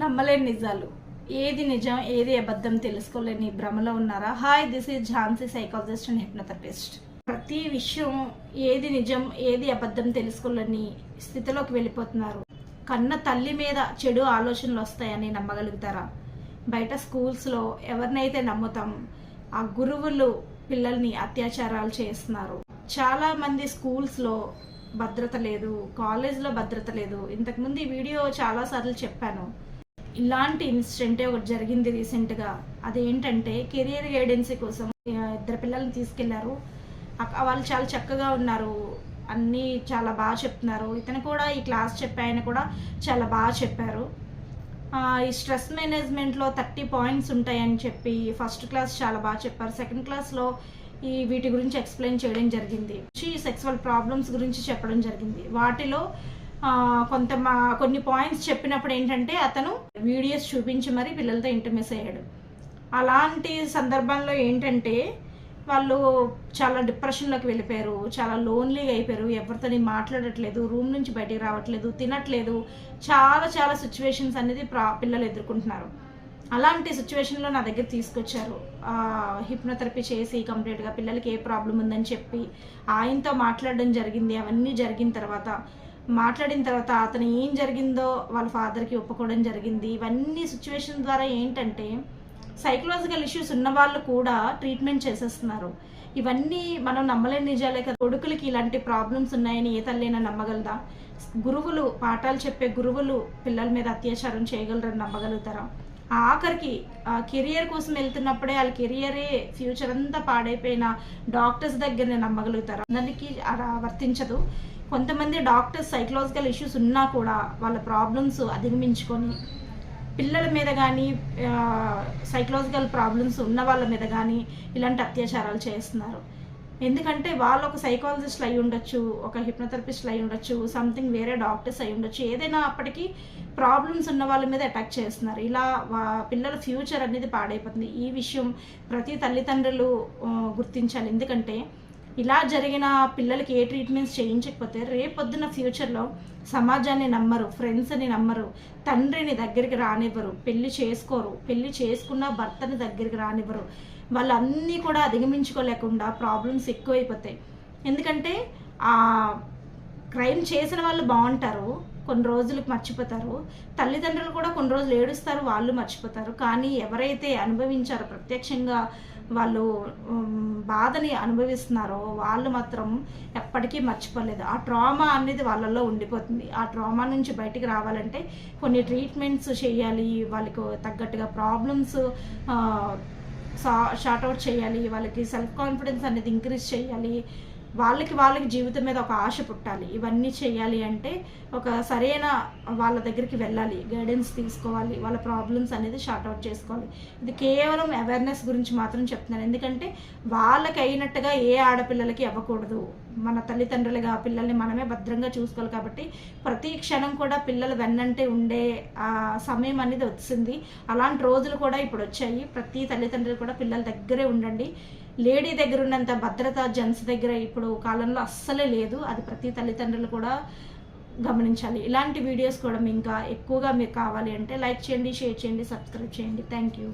నమ్మలేని నిజాలు. ఏది నిజం ఏది అబద్ధం తెలుసుకోలేని భ్రమలో ఉన్నారా? Hi this is Jhansi psychologist and hypnotherapist ప్రతి విషయం ఏది నిజం ఏది అబద్ధం తెలుసుకోలేని స్థితిలోకి వెళ్ళిపోతున్నారు. కన్న తల్లి మీద చెడు ఆలోచనలు వస్తాయని నమ్మగలుగుతారా? బయట స్కూల్స్లో ఎవరినైతే నమ్ముతాం ఆ గురువులు పిల్లల్ని అత్యాచారాలు చేస్తున్నారు. చాలా మంది స్కూల్స్లో భద్రత లేదు కాలేజ్లో భద్రత లేదు. ఇంతకుముందు ఈ వీడియో చాలాసార్లు చెప్పాను. ఇలాంటి ఇన్సిడెంటే ఒకటి జరిగింది రీసెంట్గా. అదేంటంటే కెరియర్ గైడెన్సీ కోసం ఇద్దరు పిల్లల్ని తీసుకెళ్ళారు. వాళ్ళు చాలా చక్కగా ఉన్నారు. అన్నీ చాలా బాగా చెప్తున్నారు. ఇతను కూడా ఈ క్లాస్ చెప్పే ఆయన కూడా చాలా బాగా చెప్పారు. ఈ స్ట్రెస్ మేనేజ్మెంట్లో థర్టీ పాయింట్స్ ఉంటాయని చెప్పి ఫస్ట్ క్లాస్ చాలా బాగా చెప్పారు. సెకండ్ క్లాస్లో ఈ వీటి గురించి ఎక్స్ప్లెయిన్ చేయడం జరిగింది. ఈ సెక్సువల్ ప్రాబ్లమ్స్ గురించి చెప్పడం జరిగింది. వాటిలో కొంత మా కొన్ని పాయింట్స్ చెప్పినప్పుడు ఏంటంటే అతను వీడియోస్ చూపించి మరి పిల్లలతో ఇంటర్మిస్ అయ్యాడు. అలాంటి సందర్భంలో ఏంటంటే వాళ్ళు చాలా డిప్రెషన్లోకి వెళ్ళిపోయారు చాలా లోన్లీగా అయిపోయారు ఎవరితోని మాట్లాడట్లేదు రూమ్ నుంచి బయటికి రావట్లేదు తినట్లేదు. చాలా చాలా సిచ్యువేషన్స్ అనేది ప్రా పిల్లలు ఎదుర్కొంటున్నారు. అలాంటి సిచ్యువేషన్లో నా దగ్గర తీసుకొచ్చారు. హిప్నోథెరపీ చేసి కంప్లీట్గా పిల్లలకి ఏ ప్రాబ్లం ఉందని చెప్పి ఆయనతో మాట్లాడడం జరిగింది అవన్నీ జరిగిన తర్వాత. మాట్లాడిన తర్వాత అతను ఏం జరిగిందో వాళ్ళ ఫాదర్కి ఒప్పుకోవడం జరిగింది. ఇవన్నీ సిచ్యువేషన్ ద్వారా ఏంటంటే సైకలాజికల్ ఇష్యూస్ ఉన్న వాళ్ళు కూడా ట్రీట్మెంట్ చేసేస్తున్నారు. ఇవన్నీ మనం నమ్మలేని నిజాలే కదా. కొడుకులకి ఇలాంటి ప్రాబ్లమ్స్ ఉన్నాయని ఏ తల్లైనా నమ్మగలదా? గురువులు పాఠాలు చెప్పే గురువులు పిల్లల మీద అత్యాచారం చేయగలరని నమ్మగలుగుతారా? ఆఖరికి కెరియర్ కోసం వెళ్తున్నప్పుడే వాళ్ళ కెరియరే ఫ్యూచర్ అంతా పాడైపోయిన డాక్టర్స్ దగ్గరనే నమ్మగలుగుతారు. అందరికీ అలా వర్తించదు. కొంతమంది డాక్టర్స్ సైకలాజికల్ ఇష్యూస్ ఉన్నా కూడా వాళ్ళ ప్రాబ్లమ్స్ అధిగమించుకొని పిల్లల మీద కానీ సైకలాజికల్ ప్రాబ్లమ్స్ ఉన్న వాళ్ళ మీద కానీ ఇలాంటి అత్యాచారాలు చేస్తున్నారు. ఎందుకంటే వాళ్ళు ఒక సైకాలజిస్ట్ అయి ఉండొచ్చు ఒక హిప్నోథెరపిస్ట్లు అయి ఉండొచ్చు సంథింగ్ వేరే డాక్టర్స్ అయి ఉండొచ్చు ఏదైనా అప్పటికి ప్రాబ్లమ్స్ ఉన్న వాళ్ళ మీద అటాక్ చేస్తున్నారు. ఇలా వా- పిల్లల ఫ్యూచర్ అనేది పాడైపోతుంది. ఈ విషయం ప్రతి తల్లిదండ్రులు గుర్తించాలి. ఎందుకంటే ఇలా జరిగిన పిల్లలకి ఏ ట్రీట్మెంట్స్ చేయించకపోతే రేపొద్దున ఫ్యూచర్లో సమాజాన్ని నమ్మరు ఫ్రెండ్స్ని నమ్మరు తండ్రిని దగ్గరికి రానివ్వరు పెళ్ళి చేసుకోరు పెళ్ళి చేసుకున్న భర్తని దగ్గరికి రానివ్వరు. వాళ్ళన్నీ కూడా అధిగమించుకోలేకుండా ప్రాబ్లమ్స్ ఎక్కువైపోతాయి. ఎందుకంటే ఆ క్రైమ్ చేసిన వాళ్ళు బాగుంటారు కొన్ని రోజులకు మర్చిపోతారు. తల్లిదండ్రులు కూడా కొన్ని రోజులు ఏడుస్తారు వాళ్ళు మర్చిపోతారు. కానీ ఎవరైతే అనుభవించారో ప్రత్యక్షంగా వాళ్ళు బాధని అనుభవిస్తున్నారో వాళ్ళు మాత్రం ఎప్పటికీ మర్చిపోలేదు. ఆ ట్రామా అనేది వాళ్ళల్లో ఉండిపోతుంది. ఆ ట్రామా నుంచి బయటికి రావాలంటే కొన్ని ట్రీట్మెంట్స్ చేయాలి వాళ్ళకు తగ్గట్టుగా ప్రాబ్లమ్స్ షార్ట్ అవుట్ చేయాలి వాళ్ళకి సెల్ఫ్ కాన్ఫిడెన్స్ అనేది ఇంక్రీజ్ చేయాలి. వాళ్ళకి వాళ్ళకి జీవితం మీద ఒక ఆశ పుట్టాలి. ఇవన్నీ చేయాలి అంటే ఒక సరైన వాళ్ళ దగ్గరికి వెళ్ళాలి. గైడెన్స్ తీసుకోవాలి. వాళ్ళ ప్రాబ్లమ్స్ అనేది షార్ట్ అవుట్ చేసుకోవాలి. ఇది కేవలం అవేర్నెస్ గురించి మాత్రం చెప్తున్నాను. ఎందుకంటే వాళ్ళకి అయినట్టుగా ఏ ఆడపిల్లలకి ఇవ్వకూడదు మన తల్లిదండ్రులుగా పిల్లల్ని మనమే భద్రంగా చూసుకోవాలి కాబట్టి ప్రతి క్షణం కూడా పిల్లలు వెన్నంటే ఉండే ఆ సమయం అనేది వచ్చింది. అలాంటి రోజులు కూడా ఇప్పుడు వచ్చాయి. ప్రతి తల్లిదండ్రులు కూడా పిల్లల దగ్గరే ఉండండి. లేడీ దగ్గర ఉన్నంత భద్రత జెంట్స్ దగ్గర ఇప్పుడు కాలంలో అస్సలే లేదు. అది ప్రతి తల్లిదండ్రులు కూడా గమనించాలి. ఇలాంటి వీడియోస్ కూడా ఇంకా ఎక్కువగా మీకు కావాలి అంటే లైక్ చేయండి షేర్ చేయండి సబ్స్క్రైబ్ చేయండి. Thank you.